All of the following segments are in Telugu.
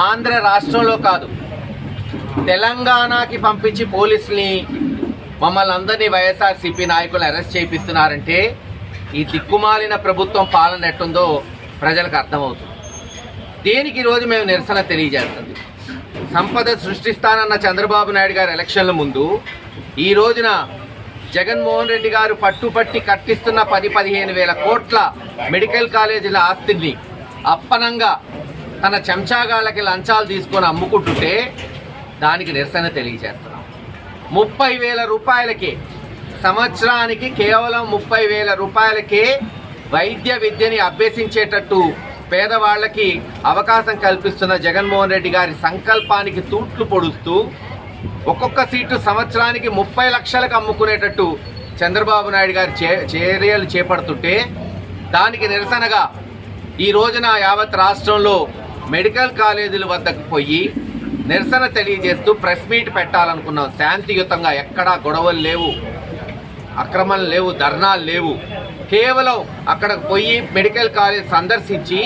ఆంధ్ర రాష్ట్రంలో కాదు తెలంగాణకి పంపించి పోలీసుల్ని మమ్మల్ని అందరినీ వైఎస్ఆర్సీపీ నాయకులు అరెస్ట్ చేపిస్తున్నారంటే ఈ దిక్కుమాలిన ప్రభుత్వం పాలన ఎట్టుందో ప్రజలకు అర్థమవుతుంది. దేనికి ఈరోజు మేము నిరసన తెలియజేస్తుంది సంపద సృష్టిస్తానన్న చంద్రబాబు నాయుడు గారి ఎలక్షన్ల ముందు ఈ రోజున జగన్మోహన్ రెడ్డి గారు పట్టుపట్టి కట్టిస్తున్న పది పదిహేను వేల కోట్ల మెడికల్ కాలేజీల ఆస్తిని అప్పనంగా తన చెంచాగాళ్ళకి లంచాలు తీసుకొని అమ్ముకుంటుంటే దానికి నిరసన తెలియజేస్తున్నాం. ముప్పై వేల రూపాయలకి సంవత్సరానికి కేవలం ముప్పై వేల రూపాయలకే వైద్య విద్యని అభ్యసించేటట్టు పేదవాళ్ళకి అవకాశం కల్పిస్తున్న జగన్మోహన్ రెడ్డి గారి సంకల్పానికి తూట్లు పొడుస్తూ ఒక్కొక్క సీటు సంవత్సరానికి ముప్పై లక్షలకు అమ్ముకునేటట్టు చంద్రబాబు నాయుడు గారి చే చర్యలు చేపడుతుంటే దానికి నిరసనగా ఈ రోజున యావత్ రాష్ట్రంలో మెడికల్ కాలేజీల వద్దకు పోయి నిరసన తెలియజేస్తూ ప్రెస్ మీట్ పెట్టాలనుకున్నాం శాంతియుతంగా ఎక్కడా గొడవలు లేవు అక్రమాలు లేవు ధర్నాలు లేవు. కేవలం అక్కడికి పోయి మెడికల్ కాలేజ్ సందర్శించి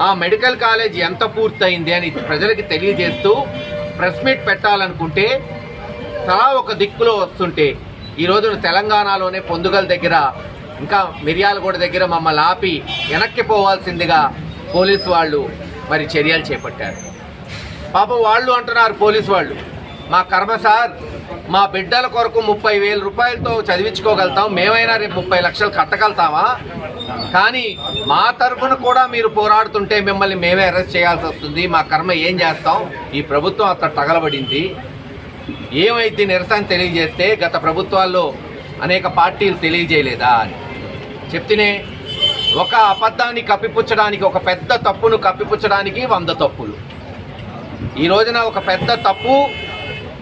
ఆ మెడికల్ కాలేజ్ ఎంత పూర్తయింది అని ప్రజలకి తెలియజేస్తూ ప్రెస్ మీట్ పెట్టాలనుకుంటే తలా ఒక దిక్కులో వస్తుంటే ఈ రోజున తెలంగాణలోనే పొందుగల దగ్గర ఇంకా మిర్యాలగూడ దగ్గర మమ్మల్ని ఆపి వెనక్కి పోవాల్సిందిగా పోలీసు వాళ్ళు మరి చర్యలు చేపట్టారు. పాపం వాళ్ళు అంటున్నారు పోలీసు వాళ్ళు. మా కర్మ సార్ మా బిడ్డల కొరకు ముప్పై వేల రూపాయలతో చదివించుకోగలుగుతాం. మేమైనా రేపు ముప్పై లక్షలు కట్టగలుగుతామా? కానీ మా తరఫున కూడా మీరు పోరాడుతుంటే మిమ్మల్ని మేమే అరెస్ట్ చేయాల్సి వస్తుంది. మా కర్మ ఏం చేస్తాం? ఈ ప్రభుత్వం అంత తగలబడింది. ఏమైతే నిరసన తెలియజేస్తే గత ప్రభుత్వాల్లో అనేక పార్టీలు తెలియజేయలేదా అని. చెప్తేనే ఒక అబద్ధాన్ని కప్పిపుచ్చడానికి ఒక పెద్ద తప్పును కప్పిపుచ్చడానికి వంద తప్పులు. ఈ రోజున ఒక పెద్ద తప్పు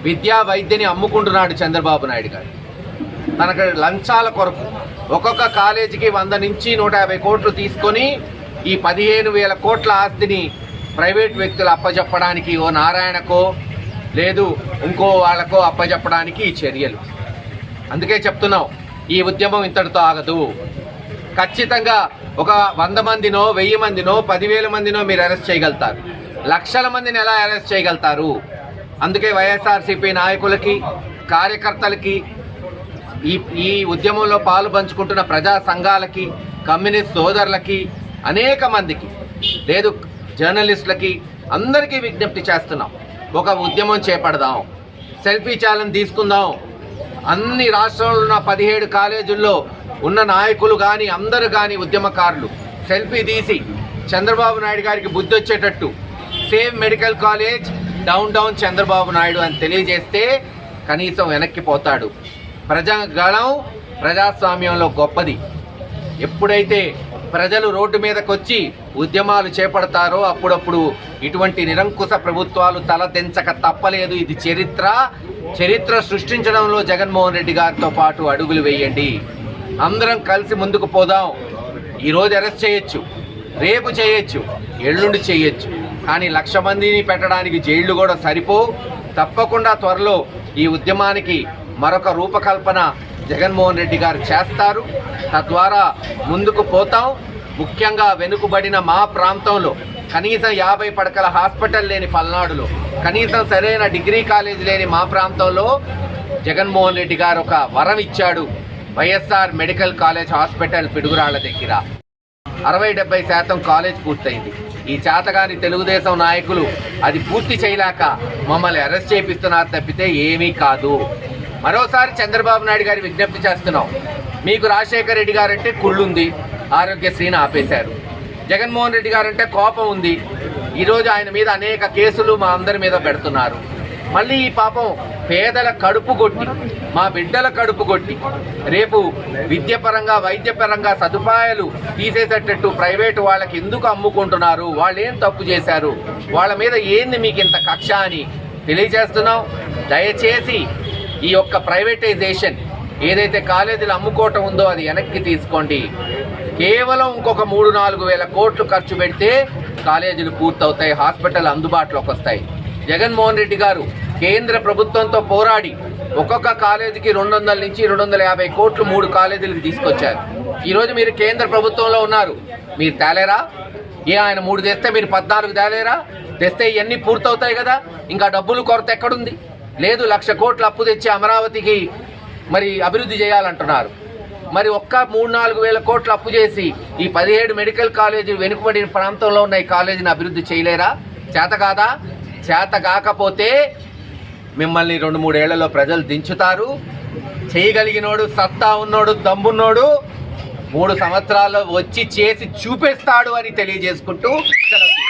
విద్యా వైద్యని అమ్ముకుంటున్నాడు చంద్రబాబు నాయుడు గారు. తనకు లంచాల కొరకు ఒక్కొక్క కాలేజీకి వంద నుంచి నూట యాభై కోట్లు తీసుకొని ఈ పదిహేను వేల కోట్ల ఆస్తిని ప్రైవేట్ వ్యక్తులు అప్పజెప్పడానికి ఓ నారాయణకో లేదు ఇంకో వాళ్ళకో అప్పజెప్పడానికి ఈ చర్యలు. అందుకే చెప్తున్నాం ఈ ఉద్యమం ఇంతటితో ఆగదు. ఖచ్చితంగా ఒక వంద మందినో వెయ్యి మందినో పదివేల మందినో మీరు అరెస్ట్ చేయగలుగుతారు. లక్షల మందిని ఎలా అరెస్ట్ చేయగలుగుతారు? అందుకే వైఎస్ఆర్సీపీ నాయకులకి కార్యకర్తలకి ఈ ఈ ఉద్యమంలో పాలు పంచుకుంటున్న ప్రజా సంఘాలకి కమ్యూనిస్ట్ సోదరులకి అనేక మందికి లేదు జర్నలిస్టులకి అందరికీ విజ్ఞప్తి చేస్తున్నాం. ఒక ఉద్యమం చేపడదాం. సెల్ఫీ ఛాలెంజ్ తీసుకుందాం. అన్ని రాష్ట్రంలో ఉన్న పదిహేడు కాలేజీల్లో ఉన్న నాయకులు కానీ అందరూ కానీ ఉద్యమకారులు. సెల్ఫీ తీసి చంద్రబాబు నాయుడు గారికి బుద్ధి వచ్చేటట్టు. Same medical college down down Chandrababu Naidu అని తెలియజేస్తే కనీసం వెనక్కి పోతాడు. ప్రజాగణం ప్రజాస్వామ్యంలో గొప్పది. ఎప్పుడైతే ప్రజలు రోడ్డు మీదకి వచ్చి ఉద్యమాలు చేపడతారో అప్పుడప్పుడు ఇటువంటి నిరంకుశ ప్రభుత్వాలు తలదెంచక తప్పలేదు. ఇది చరిత్ర. చరిత్ర సృష్టించడంలో జగన్మోహన్ రెడ్డి గారితో పాటు అడుగులు వేయండి. అందరం కలిసి ముందుకు పోదాం. ఈరోజు అరెస్ట్ చేయొచ్చు రేపు చేయొచ్చు ఎల్లుండి చేయొచ్చు. కానీ లక్ష మందిని పెట్టడానికి జైళ్ళు కూడా సరిపో. తప్పకుండా త్వరలో ఈ ఉద్యమానికి మరొక రూపకల్పన జగన్మోహన్ రెడ్డి గారు చేస్తారు. తద్వారా ముందుకు పోతాం. ముఖ్యంగా వెనుకబడిన మా ప్రాంతంలో కనీసం యాభై పడకల హాస్పిటల్ లేని పల్నాడులో కనీసం సరైన డిగ్రీ కాలేజ్ లేని మా ప్రాంతంలో జగన్మోహన్ రెడ్డి గారు ఒక వరం ఇచ్చాడు. YSR medical college hospital Piduguralla దగ్గర. అరవై డెబ్బై శాతం కాలేజ్ పూర్తయింది. ఈ చేతగాని తెలుగుదేశం నాయకులు అది పూర్తి చేయలేక మమ్మల్ని అరెస్ట్ చేపిస్తున్నారు తప్పితే ఏమీ కాదు. మరోసారి చంద్రబాబు నాయుడు గారి విజ్ఞప్తి చేస్తున్నాం. మీకు రాజశేఖర రెడ్డి గారంటే కుళ్ళుంది. ఆరోగ్యశ్రీని ఆపేశారు. జగన్మోహన్ రెడ్డి గారంటే కోపం ఉంది. ఈరోజు ఆయన మీద అనేక కేసులు మా అందరి మీద పెడుతున్నారు. మళ్ళీ ఈ పాపం పేదల కడుపు కొట్టి మా బిడ్డల కడుపు కొట్టి రేపు విద్యపరంగా వైద్యపరంగా సదుపాయాలు తీసేసేటట్టు ప్రైవేటు వాళ్ళకి ఎందుకు అమ్ముకుంటున్నారు? వాళ్ళు ఏం తప్పు చేశారు? వాళ్ళ మీద ఏంది మీకు ఇంత కక్ష అని తెలియజేస్తున్నాం. దయచేసి ఈ యొక్క ప్రైవేటైజేషన్ ఏదైతే కాలేజీలు అమ్ముకోవటం ఉందో అది వెనక్కి తీసుకోండి. కేవలం ఇంకొక మూడు నాలుగు వేల కోట్లు ఖర్చు పెడితే కాలేజీలు పూర్తవుతాయి హాస్పిటల్ అందుబాటులోకి వస్తాయి. జగన్మోహన్ రెడ్డి గారు కేంద్ర ప్రభుత్వంతో పోరాడి ఒక్కొక్క కాలేజీకి రెండు వందల నుంచి రెండు వందల యాభై కోట్లు మూడు కాలేజీలకు తీసుకొచ్చారు. ఈరోజు మీరు కేంద్ర ప్రభుత్వంలో ఉన్నారు. మీరు తేలేరా? ఏ ఆయన మూడు తెస్తే మీరు పద్నాలుగు తేలేరా? తెస్తే ఇవన్నీ పూర్తవుతాయి కదా. ఇంకా డబ్బులు కొరత ఎక్కడుంది? లేదు లక్ష కోట్లు అప్పు తెచ్చి అమరావతికి మరి అభివృద్ధి చేయాలంటున్నారు. మరి ఒక్క మూడు నాలుగు వేల కోట్లు అప్పు చేసి ఈ పదిహేడు మెడికల్ కాలేజీలు వెనుకబడిన ప్రాంతంలో ఉన్న ఈ కాలేజీని అభివృద్ధి చేయలేరా? చేత కాదా? చేత కాకపోతే మిమ్మల్ని రెండు మూడేళ్ళలో ప్రజలు దించుతారు. చేయగలిగినోడు సత్తా ఉన్నోడు దమ్మున్నోడు మూడు సంవత్సరాల్లో వచ్చి చేసి చూపిస్తాడు అని తెలియజేసుకుంటూ సెలవు